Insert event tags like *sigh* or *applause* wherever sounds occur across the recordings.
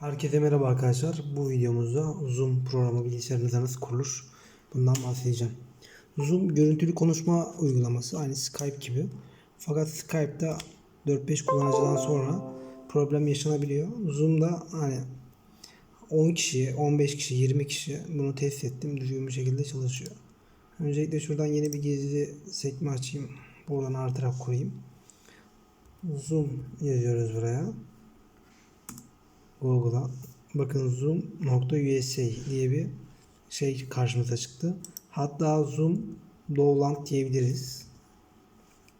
Herkese merhaba arkadaşlar. Bu videomuzda Zoom programı bilgisayarınızda nasıl kurulur? Bundan bahsedeceğim. Zoom görüntülü konuşma uygulaması aynı Skype gibi. Fakat Skype'da 4-5 kullanıcıdan sonra problem yaşanabiliyor. Zoom'da hani 10 kişi, 15 kişi, 20 kişi bunu test ettim. Düzgün bir şekilde çalışıyor. Öncelikle şuradan yeni bir gizli sekme açayım. Buradan artırarak kurayım. Zoom yazıyoruz buraya. Google'a bakın zoom.usa diye bir şey karşımıza çıktı. Hatta zoom Dowland diyebiliriz.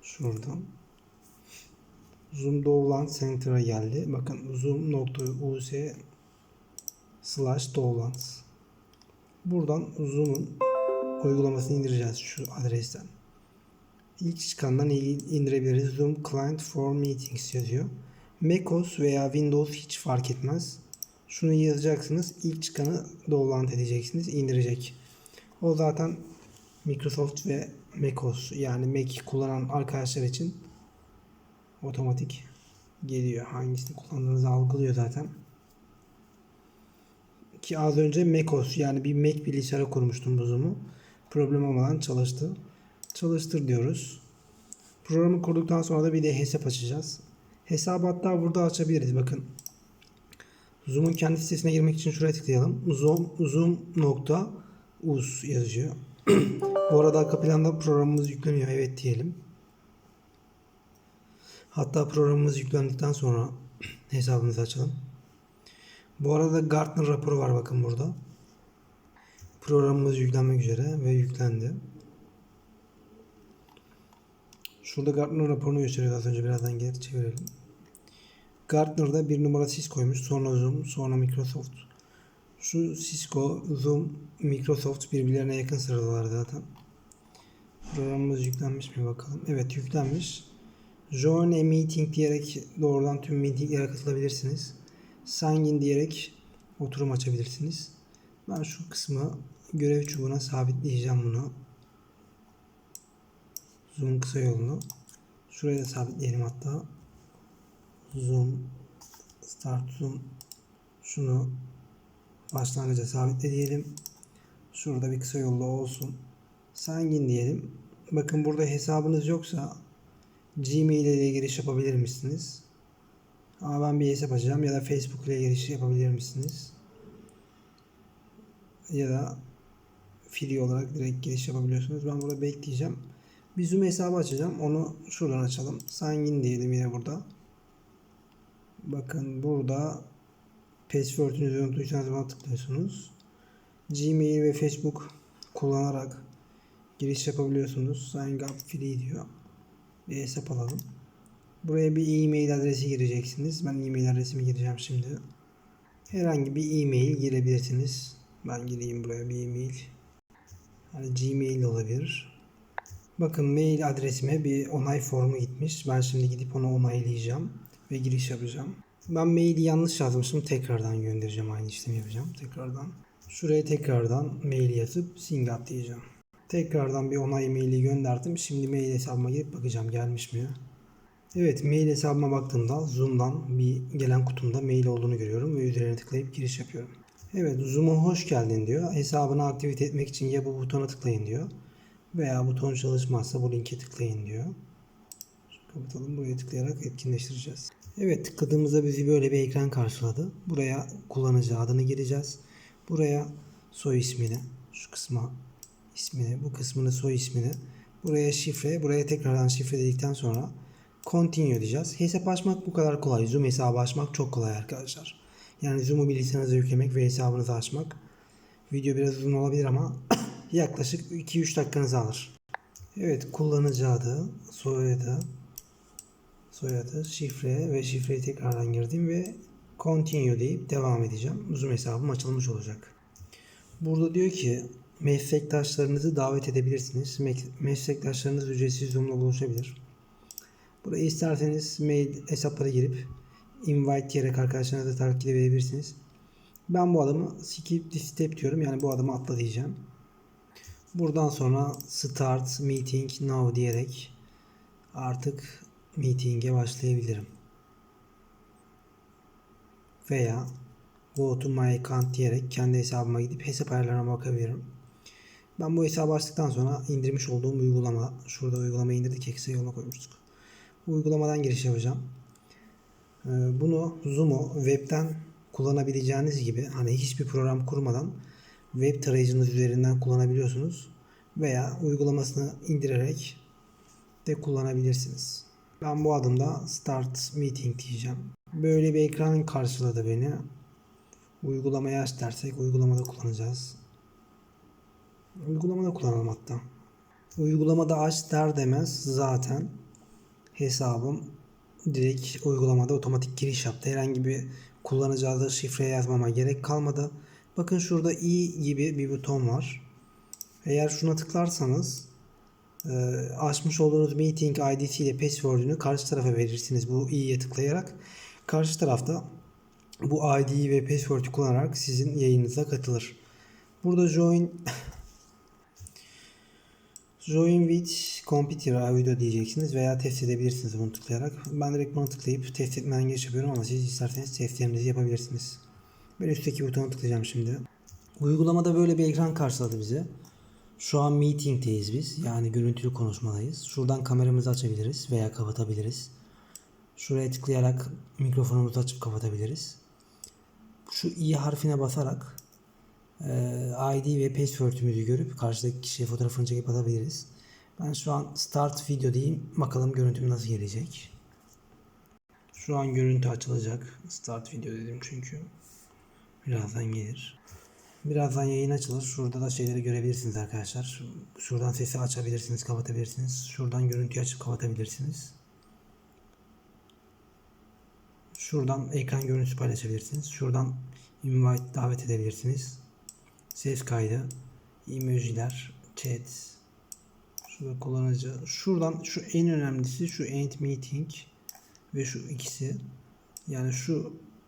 Şuradan. Zoom Dowland Center'a geldi. Bakın zoom.us slash Dowland. Buradan Zoom'un uygulamasını indireceğiz şu adresten. İlk çıkandan indirebiliriz. Zoom Client for Meetings yazıyor. macOS veya Windows hiç fark etmez. Şunu yazacaksınız. İlk çıkanı download edeceksiniz. indirecek. O zaten Microsoft ve macOS yani Mac kullanan arkadaşlar için otomatik geliyor. Hangisini kullandığınızı algılıyor zaten. Ki az önce macOS yani bir Mac bilgisayarı kurmuştum bu Zoom'u. Problem olmadan çalıştı. Çalıştır diyoruz. Programı kurduktan sonra da bir de hesap açacağız. Hesabı hatta burada açabiliriz. Bakın. Zoom'un kendi sitesine girmek için şuraya tıklayalım. Zoom, zoom.us yazıyor. *clears throat* Bu arada arka planda programımız yükleniyor. Evet diyelim. Hatta programımız yüklendikten sonra *clears throat* hesabımızı açalım. Bu arada Gartner raporu var bakın burada. Programımız yüklenmek üzere ve yüklendi. Şurada Gartner raporunu gösteriyor az önce birazdan geri çevirelim. Gartner'da bir numara Cisco koymuş. Sonra Zoom, sonra Microsoft. Şu Cisco, Zoom, Microsoft birbirlerine yakın sıradalar zaten. Programımız yüklenmiş mi bakalım. Evet yüklenmiş. Join a meeting diyerek doğrudan tüm meetinglere katılabilirsiniz. Sign in diyerek oturum açabilirsiniz. Ben şu kısmı görev çubuğuna sabitleyeceğim bunu. Zoom kısa yolunu. Şuraya da sabitleyelim hatta. Zoom Start Zoom şunu başlangıca sabitle diyelim. Şurada bir kısa yollu olsun. Sign in diyelim. Bakın burada hesabınız yoksa Gmail ile giriş yapabilir misiniz? Ama ben bir hesap açacağım ya da Facebook ile giriş yapabilir misiniz? Ya da free olarak direkt giriş yapabiliyorsunuz. Ben burada bekleyeceğim. Bir Zoom hesabı açacağım. Onu şuradan açalım. Sign diyelim yine burada. Bakın burada password'ünüzü unuttuysanız buna tıklıyorsunuz. Gmail ve Facebook kullanarak giriş yapabiliyorsunuz. Sign up free diyor. Bir hesap alalım. Buraya bir e-mail adresi gireceksiniz. Ben e-mail adresimi gireceğim şimdi. Herhangi bir e-mail girebilirsiniz. Ben gireyim buraya bir e-mail. Yani Gmail olabilir. Bakın mail adresime bir onay formu gitmiş. Ben şimdi gidip onu onaylayacağım ve giriş yapacağım. Ben maili yanlış yazmışım. Tekrardan göndereceğim. Aynı işlemi yapacağım. Tekrardan. Şuraya tekrardan mail yazıp up diyeceğim. Tekrardan bir onay maili gönderdim. Şimdi mail hesabıma girip bakacağım gelmiş mi? Evet mail hesabıma baktığımda Zoom'dan bir gelen kutumda mail olduğunu görüyorum ve üzerine tıklayıp giriş yapıyorum. Evet Zoom'a hoş geldin diyor. Hesabını aktivite etmek için ya bu butona tıklayın diyor. Veya buton çalışmazsa bu linke tıklayın diyor. Kapatalım. Buraya tıklayarak etkinleştireceğiz. Evet tıkladığımızda bizi böyle bir ekran karşıladı. Buraya kullanıcı adını gireceğiz. Buraya soy ismini, şu kısma ismini, bu kısmını soy ismini, buraya şifre, buraya tekrardan şifre dedikten sonra continue diyeceğiz. Hesap açmak bu kadar kolay. Zoom hesabı açmak çok kolay arkadaşlar. Yani Zoom'u bilgisayarınıza yüklemek ve hesabınızı açmak. Video biraz uzun olabilir ama *coughs* yaklaşık 2-3 dakikanızı alır. Evet kullanıcı adı, soyadı, soyadı, şifre ve şifreyi tekrardan girdim ve continue deyip devam edeceğim. Zoom hesabım açılmış olacak. Burada diyor ki meslektaşlarınızı davet edebilirsiniz. Meslektaşlarınız ücretsiz Zoom'la buluşabilir. Buraya isterseniz mail hesaplara girip invite diyerek arkadaşlarınızı takip edebilirsiniz. Ben bu adamı skip this step diyorum. Yani bu adamı atla diyeceğim. Buradan sonra start meeting now diyerek artık meeting'e başlayabilirim. Veya Go to my account diyerek kendi hesabıma gidip hesap ayarlarına bakabilirim. Ben bu hesabı açtıktan sonra indirmiş olduğum uygulama, şurada uygulamayı indirdik eksi yola koymuştuk. Bu uygulamadan giriş yapacağım. Ee, Bunu Zoom'u webten kullanabileceğiniz gibi hani hiçbir program kurmadan web tarayıcınız üzerinden kullanabiliyorsunuz veya uygulamasını indirerek de kullanabilirsiniz. Ben bu adımda Start Meeting diyeceğim. Böyle bir ekran karşıladı beni. Uygulamayı aç dersek uygulamada kullanacağız. Uygulamada kullanalım hatta. Uygulamada aç der demez zaten hesabım direkt uygulamada otomatik giriş yaptı. Herhangi bir kullanıcı adı yazmama gerek kalmadı. Bakın şurada i gibi bir buton var. Eğer şuna tıklarsanız açmış olduğunuz meeting ID'si ile password'ünü karşı tarafa verirsiniz bu i'ye tıklayarak. Karşı tarafta bu ID'yi ve password'ü kullanarak sizin yayınınıza katılır. Burada join *laughs* Join with computer video diyeceksiniz veya test edebilirsiniz bunu tıklayarak. Ben direkt bunu tıklayıp test etmeden geç yapıyorum ama siz isterseniz testlerinizi yapabilirsiniz. Ben üstteki butona tıklayacağım şimdi. Uygulamada böyle bir ekran karşıladı bize. Şu an meeting'teyiz biz. Yani görüntülü konuşmadayız. Şuradan kameramızı açabiliriz veya kapatabiliriz. Şuraya tıklayarak mikrofonumuzu açıp kapatabiliriz. Şu i harfine basarak e, ID ve password'ümüzü görüp karşıdaki kişiye fotoğrafını çekip atabiliriz. Ben şu an start video diyeyim. Bakalım görüntüm nasıl gelecek. Şu an görüntü açılacak. Start video dedim çünkü. Birazdan gelir. Birazdan yayın açılır. Şurada da şeyleri görebilirsiniz arkadaşlar. Şuradan sesi açabilirsiniz, kapatabilirsiniz. Şuradan görüntüyü açıp kapatabilirsiniz. Şuradan ekran görüntüsü paylaşabilirsiniz. Şuradan invite davet edebilirsiniz. Ses kaydı, emojiler, chat, şurada kullanıcı. Şuradan şu en önemlisi şu end meeting ve şu ikisi. Yani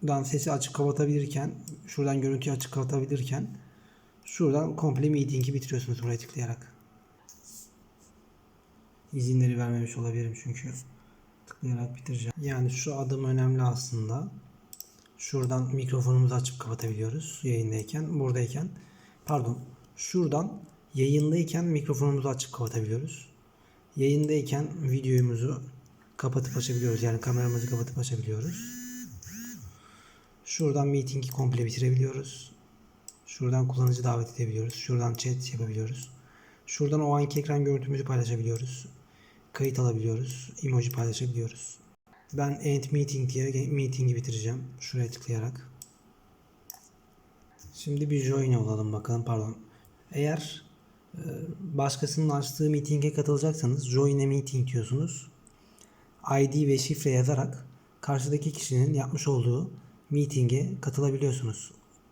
şuradan sesi açık kapatabilirken, şuradan görüntüyü açık kapatabilirken şuradan komple meeting'i bitiriyorsunuz buraya tıklayarak. İzinleri vermemiş olabilirim çünkü tıklayarak bitireceğim. Yani şu adım önemli aslında. Şuradan mikrofonumuzu açıp kapatabiliyoruz yayındayken, buradayken. Pardon, şuradan yayındayken mikrofonumuzu açıp kapatabiliyoruz. Yayındayken videomuzu kapatıp açabiliyoruz. Yani kameramızı kapatıp açabiliyoruz. Şuradan meeting'i komple bitirebiliyoruz. Şuradan kullanıcı davet edebiliyoruz. Şuradan chat yapabiliyoruz. Şuradan o anki ekran görüntümüzü paylaşabiliyoruz. Kayıt alabiliyoruz. Emoji paylaşabiliyoruz. Ben end meeting diye meeting'i bitireceğim. Şuraya tıklayarak. Şimdi bir join olalım bakalım pardon. Eğer e, başkasının açtığı meeting'e katılacaksanız join a meeting diyorsunuz. ID ve şifre yazarak karşıdaki kişinin yapmış olduğu meeting'e katılabiliyorsunuz.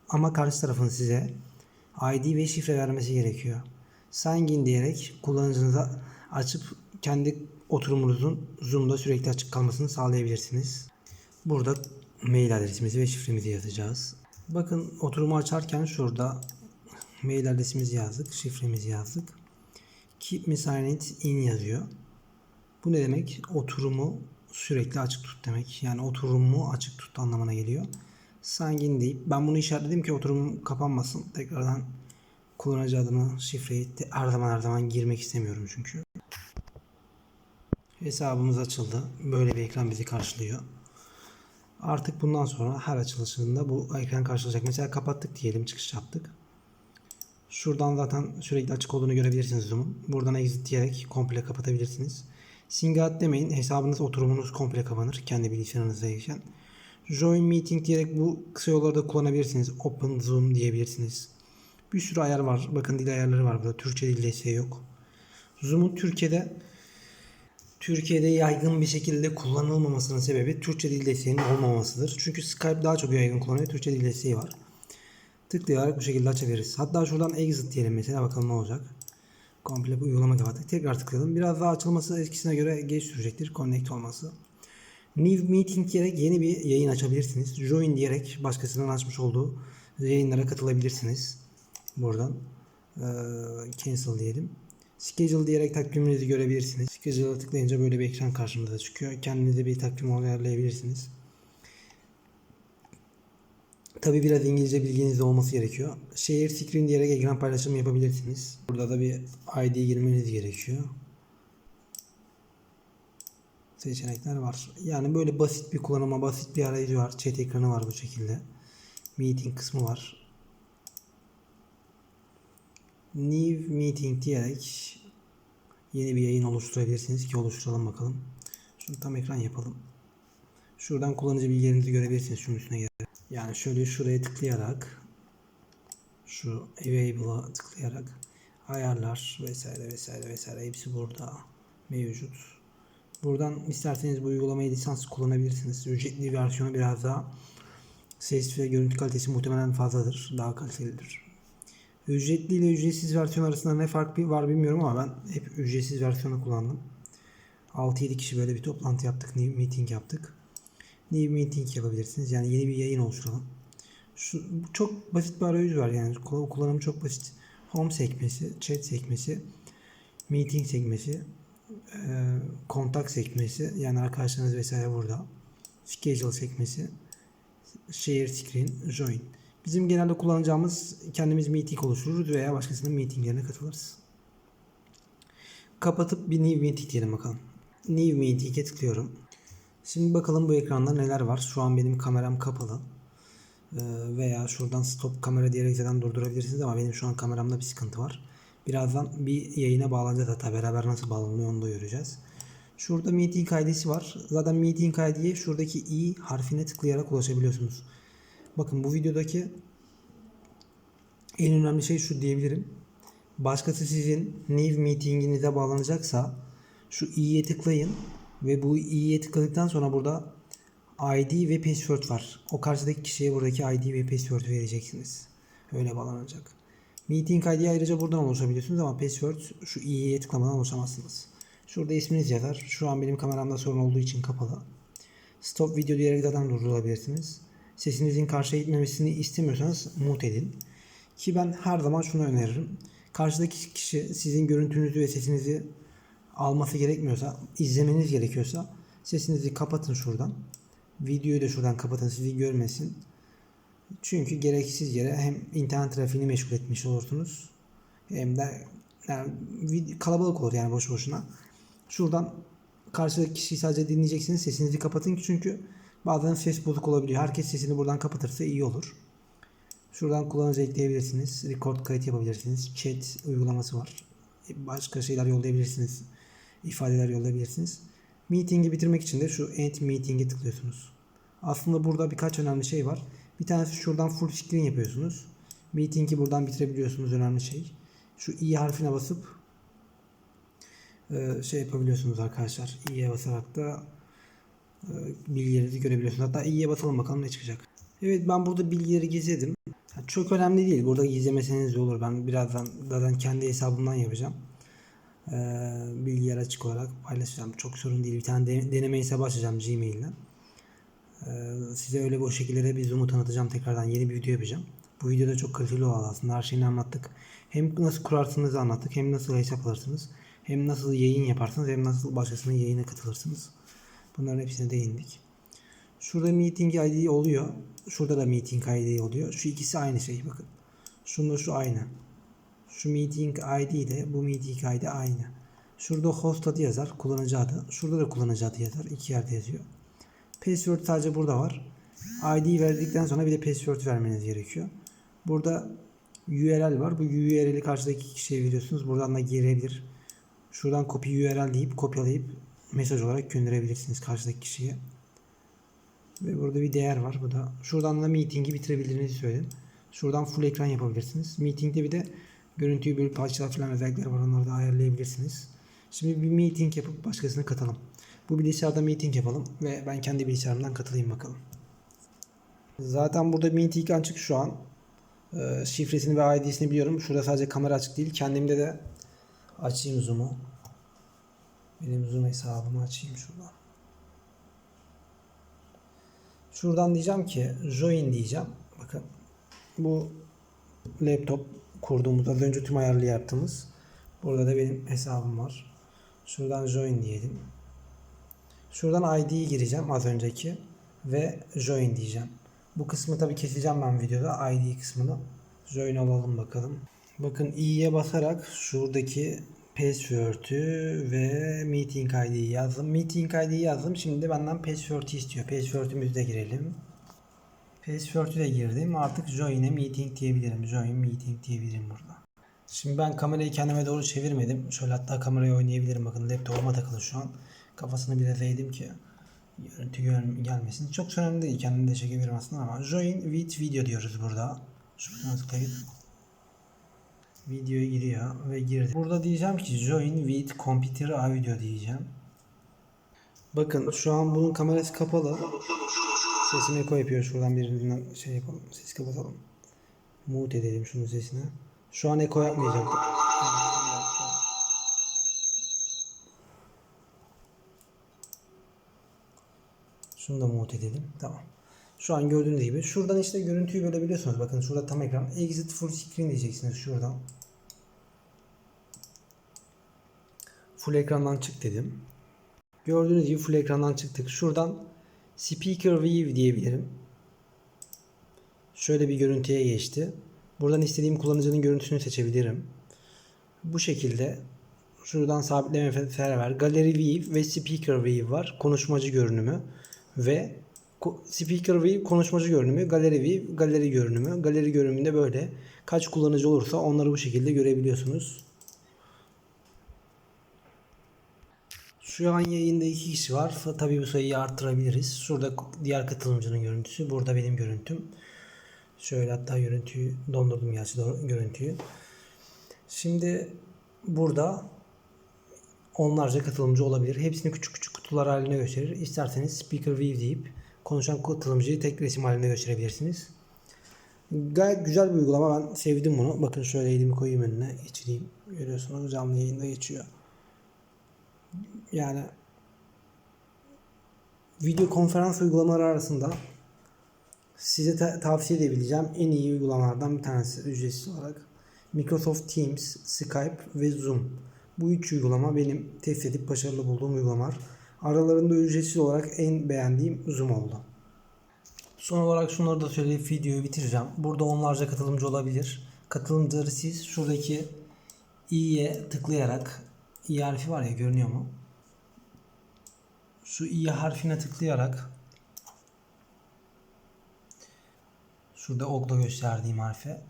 Ama karşı tarafın size ID ve şifre vermesi gerekiyor. Sign in diyerek kullanıcınıza açıp kendi oturumunuzun Zoom'da sürekli açık kalmasını sağlayabilirsiniz. Burada mail adresimizi ve şifremizi yazacağız. Bakın oturumu açarken şurada mail adresimizi yazdık, şifremizi yazdık. Keep me signed in yazıyor. Bu ne demek? Oturumu sürekli açık tut demek. Yani oturumu açık tut anlamına geliyor. Sign in deyip ben bunu işaretledim ki oturum kapanmasın. Tekrardan kullanıcı adını, şifreyi her zaman her zaman girmek istemiyorum çünkü. Hesabımız açıldı. Böyle bir ekran bizi karşılıyor. Artık bundan sonra her açılışında bu ekran karşılayacak. Mesela kapattık diyelim çıkış yaptık. Şuradan zaten sürekli açık olduğunu görebilirsiniz Zoom'un. Buradan exit diyerek komple kapatabilirsiniz. Singat demeyin. Hesabınız, oturumunuz komple kapanır. Kendi bilgisayarınızdayken. Join Meeting diyerek bu kısa yollarda kullanabilirsiniz. Open Zoom diyebilirsiniz. Bir sürü ayar var. Bakın dil ayarları var burada. Türkçe dil desteği yok. Zoom'un Türkiye'de Türkiye'de yaygın bir şekilde kullanılmamasının sebebi Türkçe dil desteğinin olmamasıdır. Çünkü Skype daha çok yaygın kullanıyor. Türkçe dil desteği var. Tıklayarak bu şekilde açabiliriz. Hatta şuradan exit diyelim mesela bakalım ne olacak. Komple bu uygulama kapattık. Tekrar tıklayalım. Biraz daha açılması eskisine göre geç sürecektir. Connect olması. New Meeting diyerek yeni bir yayın açabilirsiniz. Join diyerek başkasının açmış olduğu yayınlara katılabilirsiniz. Buradan ee, cancel diyelim. Schedule diyerek takviminizi görebilirsiniz. Schedule'a tıklayınca böyle bir ekran karşımıza çıkıyor. Kendinize bir takvim ayarlayabilirsiniz. Tabi biraz İngilizce bilginiz de olması gerekiyor. Share screen diyerek ekran paylaşımı yapabilirsiniz. Burada da bir ID girmeniz gerekiyor. Seçenekler var. Yani böyle basit bir kullanıma, basit bir arayüzü var. Chat ekranı var bu şekilde. Meeting kısmı var. New Meeting diyerek yeni bir yayın oluşturabilirsiniz ki oluşturalım bakalım. Şunu tam ekran yapalım. Şuradan kullanıcı bilgilerinizi görebilirsiniz şunun üstüne gelerek. Yani şöyle şuraya tıklayarak şu Enable'a tıklayarak ayarlar vesaire vesaire vesaire hepsi burada mevcut. Buradan isterseniz bu uygulamayı lisans kullanabilirsiniz. Ücretli versiyonu biraz daha ses ve görüntü kalitesi muhtemelen fazladır. Daha kalitelidir. Ücretli ile ücretsiz versiyon arasında ne fark var bilmiyorum ama ben hep ücretsiz versiyonu kullandım. 6-7 kişi böyle bir toplantı yaptık, meeting yaptık. New meeting yapabilirsiniz. Yani yeni bir yayın oluşturalım. Şu, çok basit bir arayüz var yani Kul- kullanımı çok basit. Home sekmesi, chat sekmesi, meeting sekmesi, e, kontak sekmesi yani arkadaşlarınız vesaire burada. Schedule sekmesi, share screen, join. Bizim genelde kullanacağımız kendimiz meeting oluştururuz veya başkasının meetinglerine katılırız. Kapatıp bir new meeting diyelim bakalım. New meeting'e tıklıyorum. Şimdi bakalım bu ekranda neler var. Şu an benim kameram kapalı. Ee, veya şuradan stop kamera diyerek zaten durdurabilirsiniz ama benim şu an kameramda bir sıkıntı var. Birazdan bir yayına bağlanacağız hatta beraber nasıl bağlanıyor onu da göreceğiz. Şurada meeting ID'si var. Zaten meeting ID'ye şuradaki i harfine tıklayarak ulaşabiliyorsunuz. Bakın bu videodaki en önemli şey şu diyebilirim. Başkası sizin new meetinginize bağlanacaksa şu i'ye tıklayın ve bu i'ye tıkladıktan sonra burada ID ve password var. O karşıdaki kişiye buradaki ID ve password vereceksiniz. Öyle bağlanacak. Meeting ID'yi ayrıca buradan oluşabiliyorsunuz ama password şu i'ye tıklamadan oluşamazsınız. Şurada isminiz yazar. Şu an benim kameramda sorun olduğu için kapalı. Stop video diyerek zaten durdurabilirsiniz. Sesinizin karşıya gitmemesini istemiyorsanız mute edin. Ki ben her zaman şunu öneririm. Karşıdaki kişi sizin görüntünüzü ve sesinizi alması gerekmiyorsa, izlemeniz gerekiyorsa sesinizi kapatın şuradan. Videoyu da şuradan kapatın sizi görmesin. Çünkü gereksiz yere hem internet trafiğini meşgul etmiş olursunuz hem de yani kalabalık olur yani boş boşuna. Şuradan karşıdaki kişiyi sadece dinleyeceksiniz. Sesinizi kapatın çünkü bazen ses bozuk olabiliyor. Herkes sesini buradan kapatırsa iyi olur. Şuradan kullanıcı ekleyebilirsiniz. Record kayıt yapabilirsiniz. Chat uygulaması var. Başka şeyler yollayabilirsiniz. İfadeler yollayabilirsiniz. Meeting'i bitirmek için de şu End Meeting'e tıklıyorsunuz. Aslında burada birkaç önemli şey var. Bir tanesi şuradan full screen yapıyorsunuz. Meeting'i buradan bitirebiliyorsunuz önemli şey. Şu i harfine basıp şey yapabiliyorsunuz arkadaşlar. i'ye basarak da bilgilerinizi görebiliyorsunuz. Hatta i'ye basalım bakalım ne çıkacak. Evet ben burada bilgileri gizledim. Çok önemli değil. Burada gizlemeseniz de olur. Ben birazdan zaten kendi hesabımdan yapacağım. Ee, bilgiler açık olarak paylaşacağım. Çok sorun değil. Bir tane de- deneme hesabı açacağım Gmail'den. Ee, size öyle bu şekillere bir Zoom'u tanıtacağım. Tekrardan yeni bir video yapacağım. Bu videoda çok kaliteli oldu aslında. Her şeyini anlattık. Hem nasıl kurarsınız anlattık. Hem nasıl hesap alırsınız. Hem nasıl yayın yaparsınız. Hem nasıl başkasının yayına katılırsınız. Bunların hepsine değindik. Şurada meeting ID oluyor. Şurada da meeting ID oluyor. Şu ikisi aynı şey bakın. Şununla şu aynı. Şu meeting ID ile bu meeting ID aynı. Şurada host adı yazar, kullanıcı adı. Şurada da kullanıcı adı yazar. iki yerde yazıyor. Password sadece burada var. ID verdikten sonra bir de password vermeniz gerekiyor. Burada URL var. Bu URL'i karşıdaki kişiye veriyorsunuz. Buradan da girebilir. Şuradan copy URL deyip kopyalayıp mesaj olarak gönderebilirsiniz karşıdaki kişiye. Ve burada bir değer var. Bu da şuradan da meeting'i bitirebildiğinizi söyledim. Şuradan full ekran yapabilirsiniz. Meeting'de bir de görüntüyü bölüp parçalar falan özellikler var. Onları da ayarlayabilirsiniz. Şimdi bir meeting yapıp başkasına katalım. Bu bilgisayarda meeting yapalım ve ben kendi bilgisayarımdan katılayım bakalım. Zaten burada meeting açık şu an. Ee, şifresini ve ID'sini biliyorum. Şurada sadece kamera açık değil. Kendimde de açayım Zoom'u. Benim Zoom hesabımı açayım şuradan. Şuradan diyeceğim ki join diyeceğim. Bakın bu laptop kurduğumuz az önce tüm ayarlı yaptığımız. Burada da benim hesabım var. Şuradan join diyelim. Şuradan ID'yi gireceğim az önceki ve join diyeceğim. Bu kısmı tabii keseceğim ben videoda. ID kısmını. Join olalım bakalım. Bakın i'ye basarak şuradaki password'ü ve meeting ID'yi yazdım. Meeting ID'yi yazdım. Şimdi de benden password'ü istiyor. Password'ümüzü de girelim. Password'ü de girdim. Artık join'e meeting diyebilirim. Join meeting diyebilirim burada. Şimdi ben kamerayı kendime doğru çevirmedim. Şöyle hatta kamerayı oynayabilirim. Bakın laptopuma takılı şu an. Kafasını biraz eğdim ki görüntü gör- gelmesin. Çok önemli değil. Kendini de çekebilirim aslında ama join with video diyoruz burada. Şuradan tıklayıp videoya giriyor ve girdi. Burada diyeceğim ki join with computer audio diyeceğim. Bakın şu an bunun kamerası kapalı. Sesini eko yapıyor. Şuradan birinden şey yapalım. Ses kapatalım. Mute edelim şunun sesini. Şu an eko yapmayacak. Şunu da mute edelim. Tamam. Şu an gördüğünüz gibi. Şuradan işte görüntüyü bölebiliyorsunuz. Bakın şurada tam ekran. Exit full screen diyeceksiniz şuradan. Full ekrandan çık dedim. Gördüğünüz gibi full ekrandan çıktık. Şuradan Speaker View diyebilirim. Şöyle bir görüntüye geçti. Buradan istediğim kullanıcının görüntüsünü seçebilirim. Bu şekilde şuradan sabitleme server, Gallery View ve Speaker View var. Konuşmacı görünümü ve Speaker View konuşmacı görünümü, Gallery View galeri görünümü. Galeri görünümünde böyle kaç kullanıcı olursa onları bu şekilde görebiliyorsunuz. Şu an yayında iki kişi var. Tabii bu sayıyı arttırabiliriz. Şurada diğer katılımcının görüntüsü. Burada benim görüntüm. Şöyle hatta görüntüyü dondurdum gerçi görüntüyü. Şimdi burada onlarca katılımcı olabilir. Hepsini küçük küçük kutular haline gösterir. İsterseniz speaker view deyip konuşan katılımcıyı tek resim halinde gösterebilirsiniz. Gayet güzel bir uygulama. Ben sevdim bunu. Bakın şöyle elimi koyayım önüne. geçireyim. Görüyorsunuz canlı yayında geçiyor. Yani video konferans uygulamaları arasında size ta- tavsiye edebileceğim en iyi uygulamalardan bir tanesi ücretsiz olarak. Microsoft Teams, Skype ve Zoom. Bu üç uygulama benim test edip başarılı bulduğum uygulamalar. Aralarında ücretsiz olarak en beğendiğim Zoom oldu. Son olarak şunları da söyleyip videoyu bitireceğim. Burada onlarca katılımcı olabilir. Katılımcıları siz şuradaki i'ye tıklayarak i harfi var ya görünüyor mu? Şu i harfine tıklayarak şurada okla gösterdiğim harfe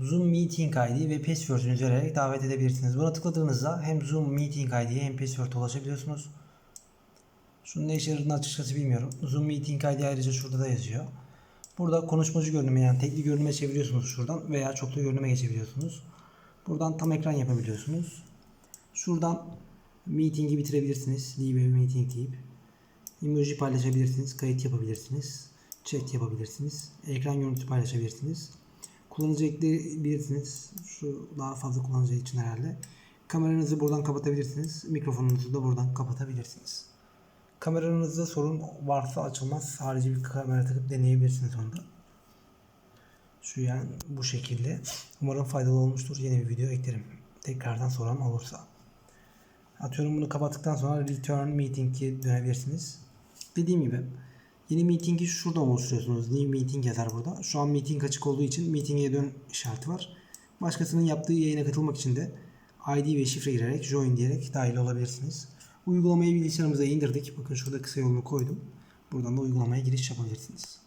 Zoom Meeting ID ve password'ünüzü vererek davet edebilirsiniz. Buna tıkladığınızda hem Zoom Meeting ID'ye hem password'a ulaşabiliyorsunuz. Şunun ne işe yaradığını açıkçası bilmiyorum. Zoom Meeting ID ayrıca şurada da yazıyor. Burada konuşmacı görünüme yani tekli görünüme çeviriyorsunuz şuradan veya çoklu görünüme geçebiliyorsunuz. Buradan tam ekran yapabiliyorsunuz. Şuradan meeting'i bitirebilirsiniz. A meeting deyip. Emoji paylaşabilirsiniz. Kayıt yapabilirsiniz. Chat yapabilirsiniz. Ekran görüntüsü paylaşabilirsiniz. Kullanıcı ekleyebilirsiniz. Şu daha fazla kullanıcı için herhalde. Kameranızı buradan kapatabilirsiniz. Mikrofonunuzu da buradan kapatabilirsiniz. Kameranızda sorun varsa açılmaz. Harici bir kamera takıp deneyebilirsiniz onu da. Şu yani bu şekilde. Umarım faydalı olmuştur. Yeni bir video eklerim. Tekrardan soran olursa. Atıyorum bunu kapattıktan sonra return meeting'e dönebilirsiniz. Dediğim gibi yeni meeting'i şuradan oluşturuyorsunuz. New meeting yazar burada. Şu an meeting açık olduğu için meeting'e dön işareti var. Başkasının yaptığı yayına katılmak için de ID ve şifre girerek join diyerek dahil olabilirsiniz. Uygulamayı bilgisayarımıza indirdik. Bakın şurada kısa yolunu koydum. Buradan da uygulamaya giriş yapabilirsiniz.